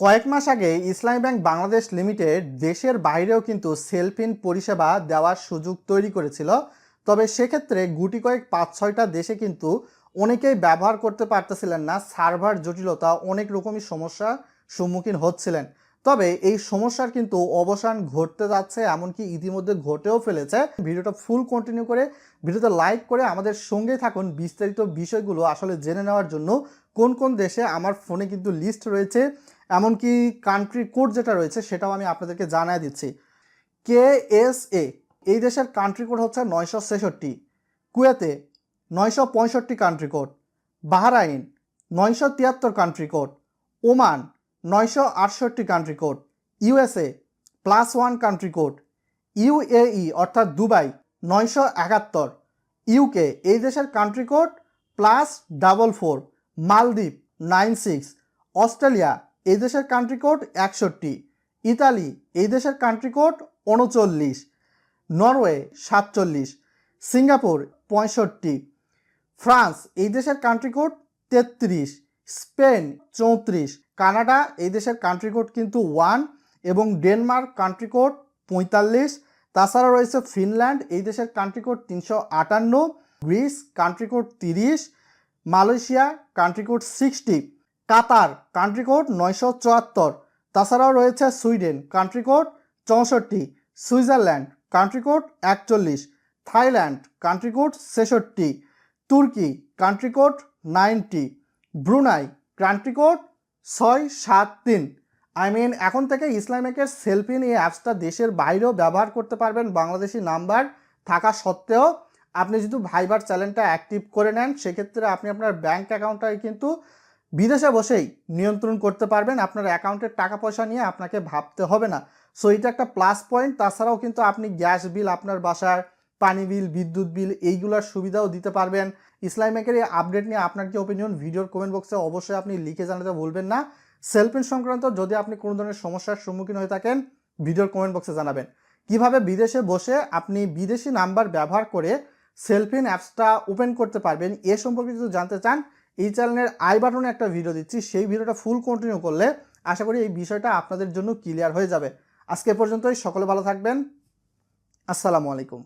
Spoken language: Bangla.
কয়েক মাস আগে ইসলামী ব্যাংক বাংলাদেশ লিমিটেড দেশের বাইরেও কিন্তু সেলফিন পরিষেবা দেওয়ার সুযোগ তৈরি করেছিল। তবে সেক্ষেত্রে গুটি কয়েক পাঁচ ছয়টা দেশে কিন্তু অনেকেই ব্যবহার করতে পারতেছিলেন না, সার্ভার জটিলতা, অনেক রকমই সমস্যার সম্মুখীন হচ্ছিলেন। তবে এই সমস্যার কিন্তু অবসান ঘটতে যাচ্ছে, এমনকি ইতিমধ্যে ঘটেও ফেলেছে। ভিডিওটা ফুল কন্টিনিউ করে, ভিডিওতে লাইক করে আমাদের সঙ্গেই থাকুন। বিস্তারিত বিষয়গুলো আসলে জেনে নেওয়ার জন্য কোন কোন দেশে আমার ফোনে কিন্তু লিস্ট রয়েছে, এমনকি কান্ট্রি কোড যেটা রয়েছে সেটাও আমি আপনাদেরকে জানাই দিচ্ছি। কে এস এ, এই দেশের কান্ট্রি কোড হচ্ছে নয়শো ছেষট্টি, কুয়েতে নয়শো পঁয়ষট্টি কান্ট্রি কোড বাহরাইন নয়শো তিয়াত্তর কান্ট্রি কোড ওমান নয়শো আটষট্টি country code USA plus one country code UAE অর্থাৎ দুবাই নয়শো একাত্তর ইউকে এই দেশের country code plus double four মালদ্বীপ নাইন সিক্স অস্ট্রেলিয়া এই দেশের কান্ট্রি কোড একষট্টি, ইতালি এই দেশের কান্ট্রি কোড উনচল্লিশ, নরওয়ে সাতচল্লিশ, সিঙ্গাপুর পঁয়ষট্টি, ফ্রান্স এই দেশের কান্ট্রি কোড তেত্রিশ স্পেন চৌত্রিশ কানাডা এই দেশের কান্ট্রি কোড কিন্তু ওয়ান এবং ডেনমার্ক কান্ট্রি কোড পঁয়তাল্লিশ তাছাড়া রয়েছে ফিনল্যান্ড এই দেশের কান্ট্রি কোড তিনশো আটান্ন গ্রিস কান্ট্রি কোড তিরিশ Malaysia country code sixty Qatar country code নয়শো চুয়াত্তর তাছাড়াও রয়েছে সুইডেন কান্ট্রি কোড চৌষট্টি সুইজারল্যান্ড কান্ট্রি কোড একচল্লিশ থাইল্যান্ড কান্ট্রি কোড ছেষট্টি Turkey country code ninety Brunei country code ছয় সাত তিন। আই মিন এখন থেকে ইসলামিকের সেলফিন এই অ্যাপসটা দেশের বাইরেও ব্যবহার করতে পারবেন, বাংলাদেশি নাম্বার থাকা সত্ত্বেও। আপনি যদি ভাইবার চ্যানেলটা অ্যাক্টিভ করে নেন, সেক্ষেত্রে আপনি আপনার ব্যাঙ্ক অ্যাকাউন্টটাকে কিন্তু বিদেশে বসেই নিয়ন্ত্রণ করতে পারবেন। আপনার অ্যাকাউন্টের টাকা পয়সা নিয়ে আপনাকে ভাবতে হবে না। সো এটা একটা প্লাস পয়েন্ট তাছাড়াও কিন্তু আপনি গ্যাস বিল আপনার বাসার পানি বিল, বিদ্যুৎ বিল এইগুলোর সুবিধাও দিতে পারবেন। ইসলামিকের এই আপডেট নিয়ে আপনার কি ওপিনিয়ন ভিডিওর কমেন্ট বক্সে অবশ্যই আপনি লিখে জানাতে ভুলবেন না। সেলফিন সংক্রান্ত যদি আপনি কোনো ধরনের সমস্যার সম্মুখীন হয়ে থাকেন, ভিডিওর কমেন্ট বক্সে জানাবেন। কীভাবে বিদেশে বসে আপনি বিদেশি নাম্বার ব্যবহার করে সেলফিন অ্যাপসটা ওপেন করতে পারবেন, এ সম্পর্কে যদি জানতে চান, এই চ্যানেলের আই বাটনে একটা ভিডিও দিচ্ছি। সেই ভিডিওটা ফুল কন্টিনিউ করলে আশা করি এই বিষয়টা আপনাদের জন্য ক্লিয়ার হয়ে যাবে। আজকে পর্যন্তই, সকলে ভালো থাকবেন। আসসালামু আলাইকুম।